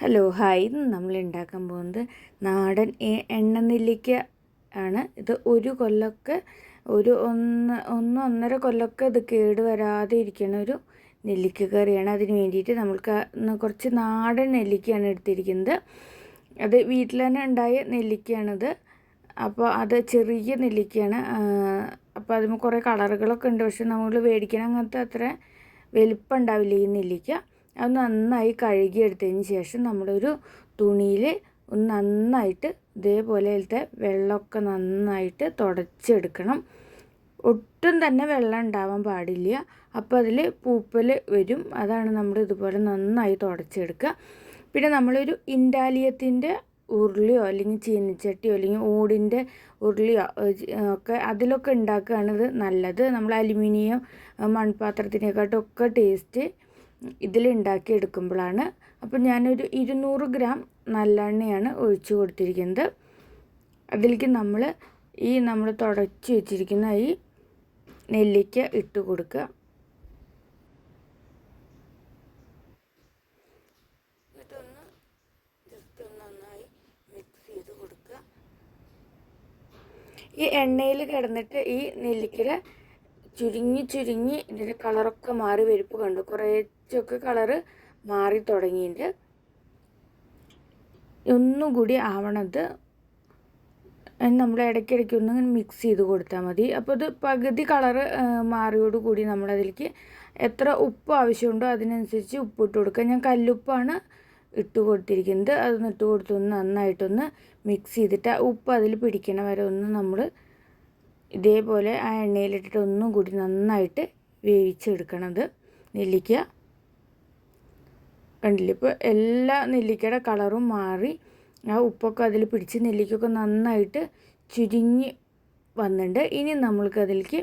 Hello hi ഇന്ന് നമ്മൾ ഉണ്ടാക്കാൻ പോകുന്നത് നാടൻ എണ്ണ നെല്ലിക്ക ആണ്. ഇത് ഒരു കൊല്ലമൊക്കെ ഒരു ഒന്ന് ഒന്ന് ഒന്നര കൊല്ലമൊക്കെ ഇത് കേട് വരാതെ ഇരിക്കണ ഒരു നെല്ലിക്ക കറിയാണ്. അതിന് വേണ്ടിയിട്ട് നമ്മൾക്ക് കുറച്ച് നാടൻ നെല്ലിക്കയാണ് എടുത്തിരിക്കുന്നത്. അത് വീട്ടിൽ തന്നെ ഉണ്ടായ നെല്ലിക്കയാണിത്. അപ്പോൾ അത് ചെറിയ നെല്ലിക്കയാണ്. അപ്പോൾ അതിന് കുറേ കളറുകളൊക്കെ ഉണ്ട്. പക്ഷെ നമ്മൾ മേടിക്കണ അങ്ങനത്തെ അത്ര വലിപ്പം ഉണ്ടാവില്ല ഈ നെല്ലിക്ക. അത് നന്നായി കഴുകിയെടുത്തതിന് ശേഷം നമ്മളൊരു തുണിയിൽ ഒന്ന് നന്നായിട്ട് ഇതേപോലത്തെ വെള്ളമൊക്കെ നന്നായിട്ട് തുടച്ചെടുക്കണം. ഒട്ടും തന്നെ വെള്ളം ഉണ്ടാവാൻ പാടില്ല. അപ്പോൾ അതിൽ പൂപ്പൽ വരും. അതാണ് നമ്മൾ ഇതുപോലെ നന്നായി തുടച്ചെടുക്കുക. പിന്നെ നമ്മളൊരു ഇൻഡാലിയത്തിന്റെ ഉരുളിയോ അല്ലെങ്കിൽ ചീനിച്ചട്ടിയോ അല്ലെങ്കിൽ ഓടിന്റെ ഉരുളിയോ ഒക്കെ അതിലൊക്കെ ഉണ്ടാക്കുകയാണ് ഇത് നല്ലത്. നമ്മൾ അലുമിനിയം മൺപാത്രത്തിനെക്കാട്ടും ഒക്കെ ടേസ്റ്റ് ഇതിലുണ്ടാക്കി എടുക്കുമ്പോഴാണ് അപ്പോൾ ഞാനൊരു ഇരുന്നൂറ് ഗ്രാം നല്ലെണ്ണയാണ് ഒഴിച്ചു കൊടുത്തിരിക്കുന്നത്. അതിലേക്ക് നമ്മൾ ഈ നമ്മൾ തുടച്ച് വെച്ചിരിക്കുന്ന ഈ നെല്ലിക്ക ഇട്ട് കൊടുക്കുക. ഇതൊന്ന് ജസ്റ്റ് ഒന്ന് നന്നായി മിക്സ് ചെയ്ത് കൊടുക്കുക. ഈ എണ്ണയിൽ കിടന്നിട്ട് ഈ നെല്ലിക്കയുടെ ചുരുങ്ങി ചുരുങ്ങി ഇതിന്റെ കളറൊക്കെ മാറി വരുപ്പ് കണ്ടു. കുറേച്ചൊക്കെ കളറ് മാറി തുടങ്ങിയിട്ട് ഒന്നും കൂടി ആവണത് നമ്മൾ ഇടയ്ക്കിടയ്ക്ക് ഒന്ന് മിക്സ് ചെയ്ത് കൊടുത്താൽ മതി. അപ്പോൾ ഇത് പകുതി കളറ് മാറിയോട് കൂടി നമ്മളതിലേക്ക് എത്ര ഉപ്പ് ആവശ്യമുണ്ടോ അതിനനുസരിച്ച് ഉപ്പ് ഇട്ട് കൊടുക്കുക. ഞാൻ കല്ലുപ്പാണ് ഇട്ട് കൊടുത്തിരിക്കുന്നത്. അതൊന്ന് ഇട്ട് കൊടുത്തൊന്ന് നന്നായിട്ടൊന്ന് മിക്സ് ചെയ്തിട്ട് ഉപ്പ് അതിൽ പിടിക്കണ വരെ ഒന്ന് നമ്മൾ ഇതേപോലെ ആ എണ്ണയിലിട്ടിട്ട് ഒന്നും കൂടി നന്നായിട്ട് വേവിച്ചെടുക്കണത് നെല്ലിക്ക. കണ്ടില്ല? ഇപ്പോൾ എല്ലാ നെല്ലിക്കയുടെ കളറും മാറി ആ ഉപ്പൊക്കെ അതിൽ പിടിച്ച് നെല്ലിക്കൊക്കെ നന്നായിട്ട് ചുരുങ്ങി വന്നിട്ടുണ്ട്. ഇനി നമ്മൾക്ക് അതിലേക്ക്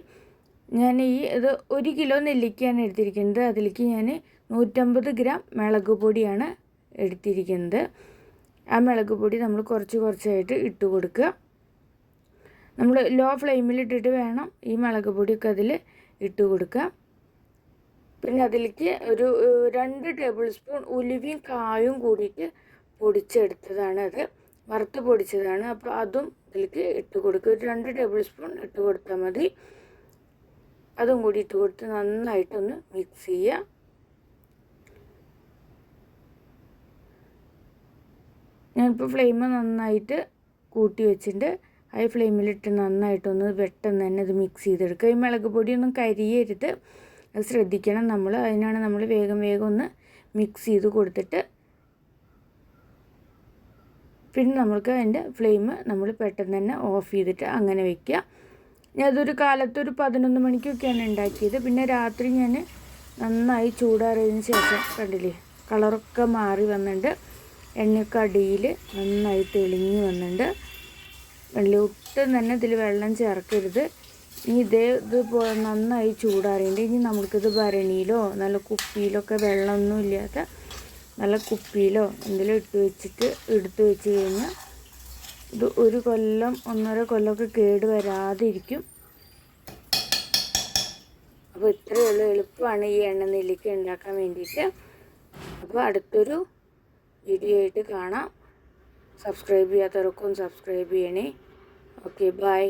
ഞാൻ ഈ ഇത് ഒരു കിലോ നെല്ലിക്കയാണ് എടുത്തിരിക്കുന്നത്. അതിലേക്ക് ഞാൻ നൂറ്റമ്പത് ഗ്രാം മുളക് പൊടിയാണ് എടുത്തിരിക്കുന്നത്. ആ മുളക് പൊടി നമ്മൾ കുറച്ച് കുറച്ചായിട്ട് ഇട്ട് കൊടുക്കുക. നമ്മൾ ലോ ഫ്ലെയിമിൽ ഇട്ടിട്ട് വേണം ഈ മുളക് പൊടിയൊക്കെ അതിൽ ഇട്ട് കൊടുക്കുക പിന്നെ അതിലേക്ക് ഒരു രണ്ട് ടേബിൾ സ്പൂൺ ഉലുവയും കായും കൂടിയിട്ട് പൊടിച്ചെടുത്തതാണ് അത്. വറുത്ത് പൊടിച്ചതാണ്. അപ്പോൾ അതും ഇതിലേക്ക് ഇട്ട് കൊടുക്കുക ഒരു രണ്ട് ടേബിൾ സ്പൂൺ ഇട്ട് കൊടുത്താൽ മതി. അതും കൂടി ഇട്ട് കൊടുത്ത് നന്നായിട്ടൊന്ന് മിക്സ് ചെയ്യുക ഞാനിപ്പോൾ ഫ്ലെയിം നന്നായിട്ട് കൂട്ടി വെച്ചിട്ടുണ്ട്. ഹൈ ഫ്ലെയിമിലിട്ട് നന്നായിട്ടൊന്ന് പെട്ടെന്ന് തന്നെ ഇത് മിക്സ് ചെയ്തെടുക്കുക. ഈ മുളക് പൊടിയൊന്നും കരിയരുത്. അത് ശ്രദ്ധിക്കണം നമ്മൾ അതിനാണ് നമ്മൾ വേഗം വേഗം ഒന്ന് മിക്സ് ചെയ്ത് കൊടുത്തിട്ട് പിന്നെ നമ്മൾക്ക് അതിന്റെ ഫ്ലെയിം നമ്മൾ പെട്ടെന്ന് തന്നെ ഓഫ് ചെയ്തിട്ട് അങ്ങനെ വെക്കുക. ഞാൻ അതൊരു കാലത്ത് ഒരു പതിനൊന്ന് മണിക്കൊക്കെയാണ് ഉണ്ടാക്കിയത്. പിന്നെ രാത്രി ഞാൻ നന്നായി ചൂടാറിയതിന് ശേഷം കണ്ടില്ലേ കളറൊക്കെ മാറി വന്നിട്ടുണ്ട്. എണ്ണയൊക്കെ അടിയിൽ നന്നായി തെളിഞ്ഞ് വന്നിട്ടുണ്ട്. ഒട്ടും തന്നെ ഇതിൽ വെള്ളം ചേർക്കരുത്. ഇനി ഇതേ ഇത് നന്നായി ചൂടാറിയിട്ട് ഇനി നമുക്കിത് ഭരണിയിലോ നല്ല കുപ്പിയിലൊക്കെ വെള്ളമൊന്നും ഇല്ലാത്ത നല്ല കുപ്പിയിലോ എന്തെങ്കിലും ഇട്ട് വെച്ചിട്ട് എടുത്ത് വെച്ച് കഴിഞ്ഞാൽ ഇത് ഒരു കൊല്ലം ഒന്നര കൊല്ലമൊക്കെ കേട് വരാതിരിക്കും. അപ്പോൾ ഇത്രയേ ഉള്ളൂ. എളുപ്പമാണ് ഈ എണ്ണ നെല്ലിക്ക ഉണ്ടാക്കാൻ വേണ്ടിയിട്ട്. അപ്പോൾ അടുത്തൊരു വീഡിയോ ആയിട്ട് കാണാം. സബ്സ്ക്രൈബ് ചെയ്യാത്തവർക്കും സബ്സ്ക്രൈബ് ചെയ്യണേ. Okay bye